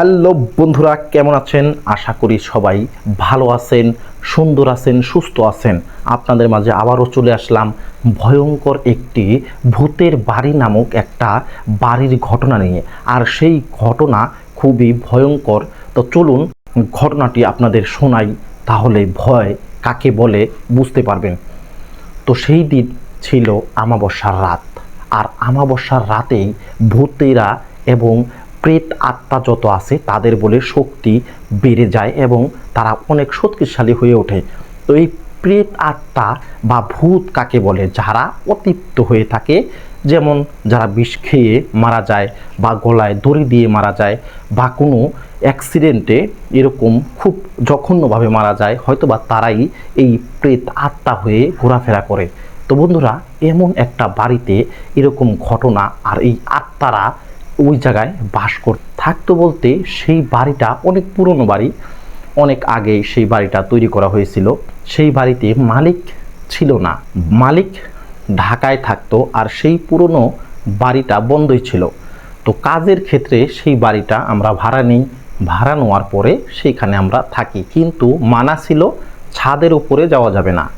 Hello বন্ধুরা, কেমন আছেন? আশা করি সবাই ভালো আছেন, সুন্দর আছেন, সুস্থ আছেন। আপনাদের মাঝে আবারও চলে আসলাম ভয়ঙ্কর একটি ভূতের বাড়ি নামক একটা বাড়ির ঘটনা নিয়ে। আর সেই ঘটনা খুবই ভয়ঙ্কর। তো চলুন ঘটনাটি আপনাদের শোনাই, তাহলে ভয় কাকে বলে বুঝতে পারবেন। তো সেই দিন ছিল আমাবস্যার রাত। আর আমাবস্যার রাতেই ভূতেরা এবং প্রেত আত্মা যত আছে, তাদের বলে শক্তি বেড়ে যায় এবং তারা অনেক শক্তিশালী হয়ে ওঠে। তো এই প্রেত আত্মা বা ভূত কাকে বলে? যারা অতিপ্ত হয়ে থাকে, যেমন যারা বিষ খেয়ে মারা যায় বা গলায় দড়ি দিয়ে মারা যায় বা কোনো অ্যাক্সিডেন্টে এরকম খুব জঘন্যভাবে মারা যায় হয়তো বা তারাই এই প্রেত আত্মা হয়ে ঘোরাফেরা করে। তো বন্ধুরা, এমন একটা বাড়িতে এরকম ঘটনা আর এই আত্মারা ওই জায়গায় বাস কর থাকতো বলতে সেই বাড়িটা অনেক পুরনো বাড়ি। অনেক আগে সেই বাড়িটা তৈরি করা হয়েছিল। সেই বাড়িতে মালিক ছিল না। মালিক ঢাকায় থাকতো আর সেই পুরনো বাড়িটা বন্ধই ছিল। তো কাজের ক্ষেত্রে সেই বাড়িটা আমরা ভাড়া নিই। ভাড়া নেওয়ার পরে সেইখানে আমরা থাকি। কিন্তু মানা ছিল ছাদের উপরে যাওয়া যাবে না।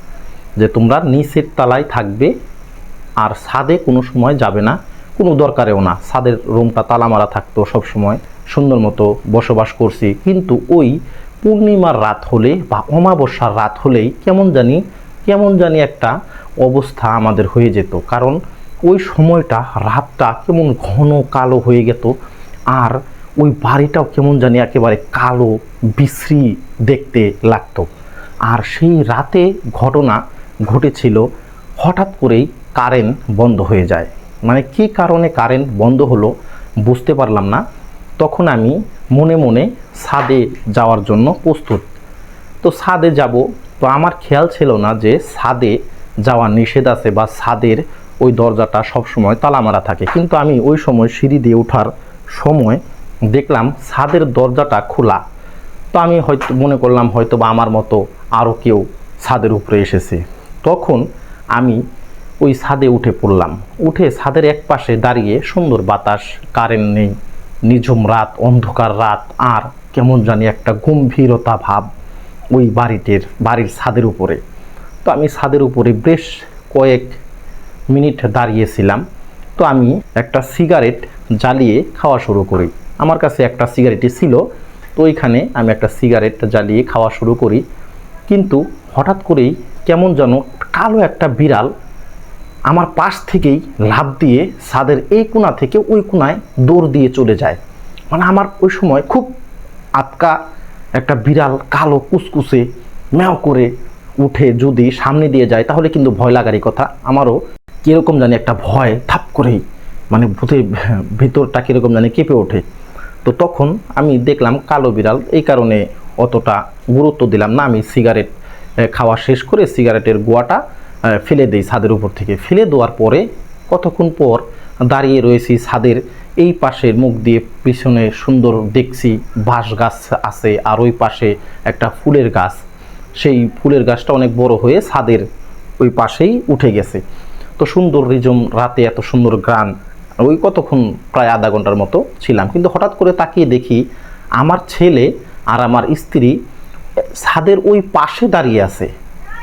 যে তোমরা নিচের তলায় থাকবে আর ছাদে কোনো সময় যাবে না। কোনো দরকারেও না। ছাদের রুমটা তালা মারা থাকতো সব সময় সুন্দর মতো বসবাস করছি। কিন্তু ওই পূর্ণিমার রাত হলে বা অমাবস্যার রাত হলেই কেমন জানি কেমন জানি একটা অবস্থা আমাদের হয়ে যেত। কারণ ওই সময়টা, রাতটা কেমন ঘন কালো হয়ে যেত আর ওই বাড়িটাও কেমন জানি একেবারে কালো, বিশ্রী দেখতে লাগতো। আর সেই রাতে ঘটনা ঘটেছিল, হঠাৎ করেই কারেন্ট বন্ধ হয়ে যায়। মানে কী কারণে কারেন্ট বন্ধ হলো বুঝতে পারলাম না। তখন আমি মনে মনে ছাদে যাওয়ার জন্য প্রস্তুত। তো ছাদে যাব, তো আমার খেয়াল ছিল না যে ছাদে যাওয়া নিষেধ আছে বা ছাদের ওই দরজাটা সব সময় তালা মারা থাকে। কিন্তু আমি ওই সময় সিঁড়ি দিয়ে ওঠার সময় দেখলাম ছাদের দরজাটা খোলা। তো আমি হয়তো মনে করলাম হয়তো বা আমার মতো আরও কেউ ছাদের উপরে এসেছে। তখন আমি ওই ছাদে উঠে পড়লাম। উঠে ছাদের এক পাশে দাঁড়িয়ে সুন্দর বাতাস, কারেন্ট নেই। নিঝুম রাত, অন্ধকার রাত, আর কেমন জানি একটা গম্ভীরতা ভাব ওই বাড়িটির, বাড়ির ছাদের উপরে। তো আমি ছাদের উপরে বেশ কয়েক মিনিট দাঁড়িয়েছিলাম। তো আমি একটা সিগারেট জ্বালিয়ে খাওয়া শুরু করি। আমার কাছে একটা সিগারেটই ছিল। তো ওইখানে আমি একটা সিগারেট জ্বালিয়ে খাওয়া শুরু করি। কিন্তু হঠাৎ করেই কেমন যেন কালো একটা বিড়াল আমার পাশ থেকেই লাভ দিয়ে ছাদের এই কোণা থেকে ওই কোণায় দৌড় দিয়ে চলে যায়। মানে আমার ওই সময় খুব আটকা একটা বিড়াল কালো কুসকুসে ম্যাও করে উঠে যদি সামনে দিয়ে যায়, তাহলে কিন্তু ভয় লাগারই কথা। আমারও কীরকম জানি একটা ভয় থাপ করেই মানে ভূতে ভিতরটা কীরকম জানি কেঁপে ওঠে। তো তখন আমি দেখলাম কালো বিড়াল, এই কারণে অতটা গুরুত্ব দিলাম না। আমি সিগারেট খাওয়া শেষ করে সিগারেটের গোয়াটা ফেলে দেই ছাদের উপর থেকে। ফেলে দেওয়ার পরে কতক্ষণ পর দাঁড়িয়ে রয়েছি ছাদের এই পাশের মুখ দিয়ে, পিছনে সুন্দর দেখছি বাঁশ গাছ আছে আর ওই পাশে একটা ফুলের গাছ। সেই ফুলের গাছটা অনেক বড় হয়ে ছাদের ওই পাশেই উঠে গেছে। তো সুন্দর রিজম, রাতে এত সুন্দর গ্রান। ওই কতক্ষণ, প্রায় আধা ঘণ্টার মতো ছিলাম। কিন্তু হঠাৎ করে তাকিয়ে দেখি আমার ছেলে আর আমার স্ত্রী ছাদের ওই পাশে দাঁড়িয়ে আছে।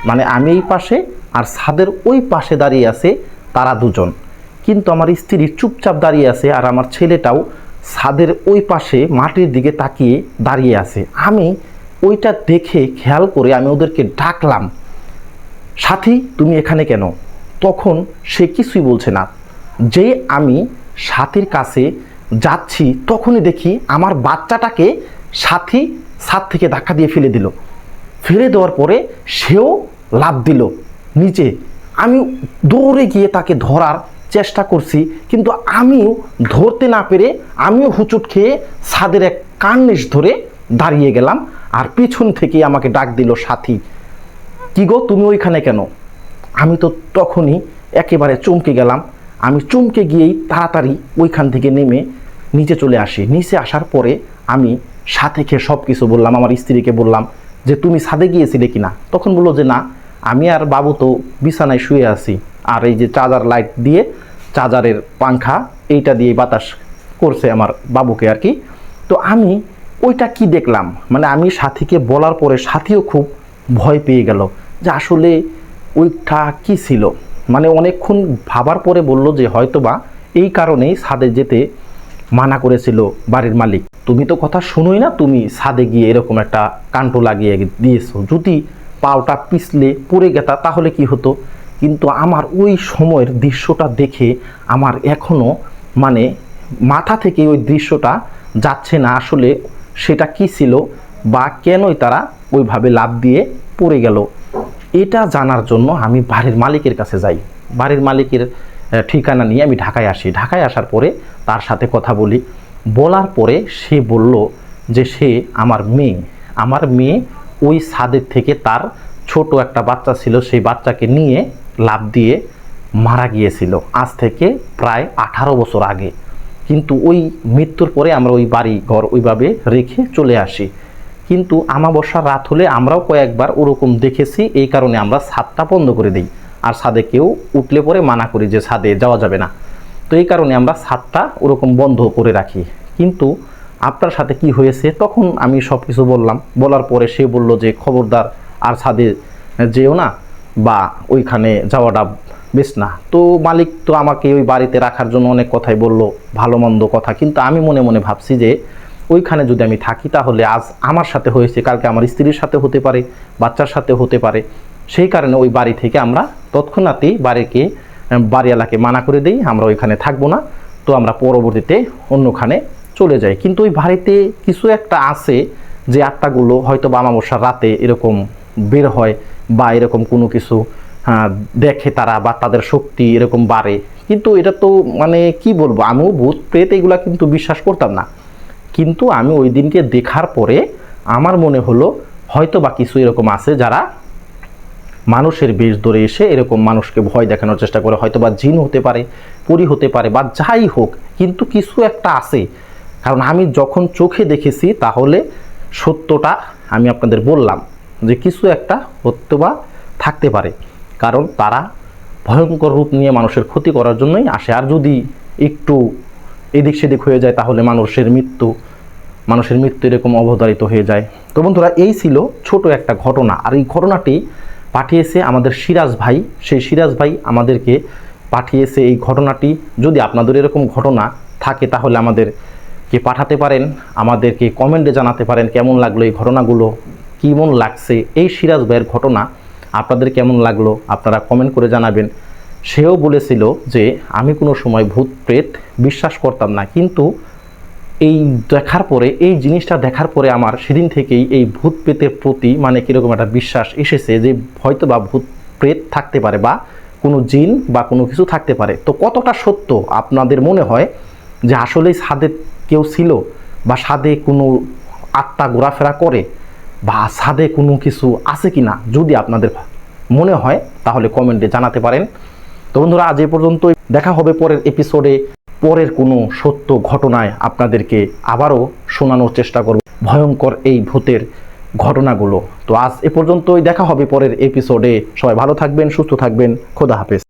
মানে আমি এই পাশে আর ছাদের ওই পাশে দাঁড়িয়ে আছে তারা দুজন। কিন্তু আমার স্ত্রী চুপচাপ দাঁড়িয়ে আছে আর আমার ছেলেটাও ছাদের ওই পাশে মাটির দিকে তাকিয়ে দাঁড়িয়ে আছে। আমি ওইটা দেখে খেয়াল করে আমি ওদেরকে ডাকলাম, সাথী, তুমি এখানে কেন? তখন সে কিছুই বলছে না। যে আমি সাথীর কাছে যাচ্ছি তখনই দেখি আমার বাচ্চাটাকে সাথী ছাদ থেকে ধাক্কা দিয়ে ফেলে দিল। ফেলে দেওয়ার পরে সেও লাভ দিল। নিচে। আমি দৌড়ে গিয়ে তাকে ধরার চেষ্টা করছি, কিন্তু আমিও ধরতে না পেরে আমিও হুচুট খেয়ে ছাদের এক কার্নিশ ধরে দাঁড়িয়ে গেলাম আর পিছন থেকে আমাকে ডাক দিল, সাথী, কি গো, তুমি ওইখানে কেন? আমি তো তখনই একেবারে চমকে গেলাম। আমি চমকে গিয়েই তাড়াতাড়ি ওইখান থেকে নেমে নিচে চলে আসি। নিচে আসার পরে আমি সাথে খেয়ে সব কিছু বললাম, আমার স্ত্রীকে বললাম যে, তুমি ছাদে গিয়েছিলে কি না তখন বলল যে, না। আমি আর বাবু তো বিছানায় শুয়ে আছি। আর এই যে চার্জার লাইট দিয়ে চার্জারের পাংখা, এইটা দিয়ে বাতাস করছে আমার বাবুকে আর কি। তো আমি ওইটা কি দেখলাম? মানে আমি সাথীকে বলার পরে সাথীও খুব ভয় পেয়ে গেল যে আসলে ওইটা কি ছিল? মানে অনেকক্ষণ ভাবার পরে বলল যে হয়তোবা এই কারণেই ছাদে যেতে মানা করেছিল বাড়ির মালিক। তুমি তো কথা শুনোই না, তুমি ছাদে গিয়ে এরকম একটা কান্টো লাগিয়ে দিয়েছ। যদি পাওটা পিছলে পড়ে গেতা, তাহলে কি হতো? কিন্তু আমার ওই সময়ের দৃশ্যটা দেখে আমার এখনও মানে মাথা থেকে ওই দৃশ্যটা যাচ্ছে না আসলে সেটা কি ছিল বা কেনই তারা ওইভাবে লাভ দিয়ে পড়ে গেল। এটা জানার জন্য আমি বাড়ির মালিকের কাছে যাই। বাড়ির মালিকের ঠিকানা নিয়ে আমি ঢাকায় আসি। ঢাকায় আসার পরে তার সাথে কথা বলি। বলার পরে সে বলল যে সে আমার মেয়ে। আমার মেয়ে ওই ছাদের থেকে তার ছোট একটা বাচ্চা ছিল, সেই বাচ্চাকে নিয়ে লাভ দিয়ে মারা গিয়েছিল আজ থেকে প্রায় আঠারো বছর আগে। কিন্তু ওই মৃত্যুর পরে আমরা ওই বাড়ি ঘর ওইভাবে রেখে চলে আসি। কিন্তু আমাবস্যার রাত হলে আমরাও কয়েকবার ওরকম দেখেছি, এই কারণে আমরা ছাদটা বন্ধ করে দিই। আর ছাদে কেউ উঠলে পরে মানা করি যে ছাদে যাওয়া যাবে না। তো এই কারণে আমরা ছাদটা ওরকম বন্ধ করে রাখি। কিন্তু আপনার সাথে কি হয়েছে? তখন আমি সব কিছু বললাম। বলার পরে সে বলল যে, খবরদার আর ছাদে যেও না বা ওইখানে যাওয়াটা বেশ না। তো মালিক তো আমাকে ওই বাড়িতে রাখার জন্য অনেক কথাই বলল ভালো মন্দ কথা। কিন্তু আমি মনে মনে ভাবছি যে, ওইখানে যদি আমি থাকি তাহলে আজ আমার সাথে হয়েছে, কালকে আমার স্ত্রীর সাথে হতে পারে, বাচ্চার সাথে হতে পারে। সেই কারণে ওই বাড়ি থেকে আমরা তৎক্ষণাৎই বাড়িকে, বাড়িওয়ালাকে মানা করে দিই, আমরা ওইখানে থাকব না। তো আমরা পরবর্তীতে অন্যখানে চলে যায়। কিন্তু ওই বাড়িতে কিছু একটা আছে যে আত্মাগুলো হয়তো বা আমাবস্যার রাতে এরকম বের হয় বা এরকম কোনো কিছু দেখে তারা বা তাদের শক্তি এরকম বাড়ে। কিন্তু এটা তো মানে কি বলব, আমিও ভূত প্রেত এগুলা কিন্তু বিশ্বাস করতাম না। কিন্তু আমি ওই দিনকে দেখার পরে আমার মনে হলো হয়তো বা কিছু এরকম আছে যারা মানুষের বেশ ধরে এসে এরকম মানুষকে ভয় দেখানোর চেষ্টা করে। হয়তো বা জিন হতে পারে, পরি হতে পারে বা যাই হোক, কিন্তু কিছু একটা আছে কারণ আমি যখন চোখে দেখেছি, তাহলে সত্যটা আমি আপনাদের বললাম যে কিছু একটা হতে বা থাকতে পারে। কারণ তারা ভয়ঙ্কর রূপ নিয়ে মানুষের ক্ষতি করার জন্যই আসে। আর যদি একটু এদিক সেদিক হয়ে যায়, তাহলে মানুষের মৃত্যু মানুষের মৃত্যু এরকম অবধারিত হয়ে যায়। তো বন্ধুরা, এই ছিল ছোট একটা ঘটনা। আর এই ঘটনাটি পাঠিয়েছে আমাদের সিরাজ ভাই। সেই সিরাজ ভাই আমাদেরকে পাঠিয়েছে এই ঘটনাটি। যদি আপনাদের এরকম ঘটনা থাকে, তাহলে আমাদেরকে পাঠাতে পারেন? আমাদেরকে কমেন্টে জানাতে পারেন কেমন লাগল এই ঘটনাগুলো, কেমন লাগছে এই সিরাজ ভাইয়ের ঘটনা, আপনাদের কেমন লাগল আপনারা কমেন্ট করে জানাবেন। সেও বলেছিল যে, আমি কোনো সময় ভূত প্রেত বিশ্বাস করতাম না, কিন্তু এই দেখার পরে, এই জিনিসটা দেখার পরে আমার সেদিন থেকেই এই ভূত প্রেতের প্রতি মানে কীরকম একটা বিশ্বাস এসেছে যে, হয়তো বা ভূত প্রেত থাকতে পারে বা কোনো জিন বা কোনো কিছু থাকতে পারে। তো কতটা সত্য আপনাদের মনে হয় যে, আসলেই ছাদে কেউ ছিল বা ছাদে কোনো আত্মা ঘোরাফেরা করে বা ছাদে কোনো কিছু আছে কি না যদি আপনাদের মনে হয়, তাহলে কমেন্টে জানাতে পারেন। তো বন্ধুরা, আজ এ পর্যন্তই। দেখা হবে পরের এপিসোডে পরের কোনো সত্য ঘটনায় আপনাদেরকে আবারও শোনানোর চেষ্টা করব। ভয়ঙ্কর এই ভূতের ঘটনাগুলো। তো আজ এ পর্যন্তই। দেখা হবে পরের এপিসোডে সবাই ভালো থাকবেন, সুস্থ থাকবেন। খোদা হাফেজ।